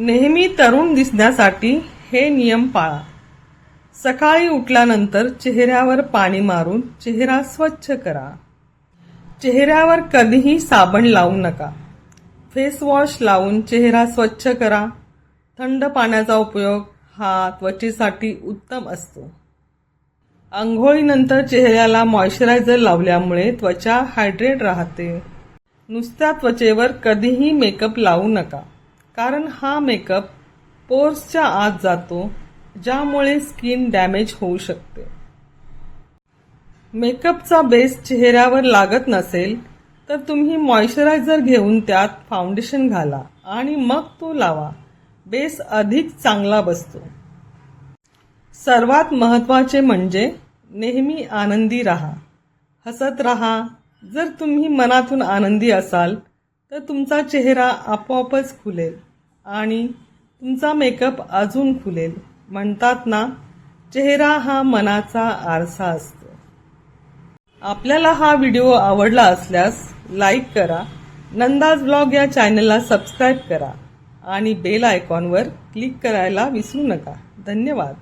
नेहमी तरुण दिसण्यासाठी हे नियम पाळा. सकाळी उठल्यानंतर चेहऱ्यावर पाणी मारून चेहरा स्वच्छ करा. चेहऱ्यावर कधीही साबण लावू नका. फेस वॉश लावून चेहरा स्वच्छ करा. थंड पाण्याचा उपयोग हा त्वचेसाठी उत्तम असतो. आंघोळीनंतर चेहऱ्याला मॉइश्चरायझर लावल्यामुळे त्वचा हायड्रेट राहते. नुसत्या त्वचेवर कधीही मेकअप लावू नका. कारण हा मेकअप पोर्सच्या आत जातो ज्यामुळे स्किन डॅमेज होऊ शकते. मेकअपचा बेस चेहऱ्यावर लागत नसेल तर तुम्ही मॉइश्चरायझर घेऊन त्यात फाउंडेशन घाला आणि मग तो लावा. बेस अधिक चांगला बसतो. सर्वात महत्त्वाचे म्हणजे नेहमी आनंदी राहा. हसत राहा. जर तुम्ही मनातून आनंदी असाल तर तुमचा चेहरा आपोआपच खुलेल. आणि तुमचा मेकअप अजून खुलेल म्हणतात ना चेहरा हा मनाचा आरसा असतो. आपल्याला हा व्हिडिओ आवडला असल्यास लाईक करा. नंदाज ब्लॉग या चॅनलला सबस्क्राईब करा. आणि बेल आयकॉनवर क्लिक करायला विसरू नका. धन्यवाद.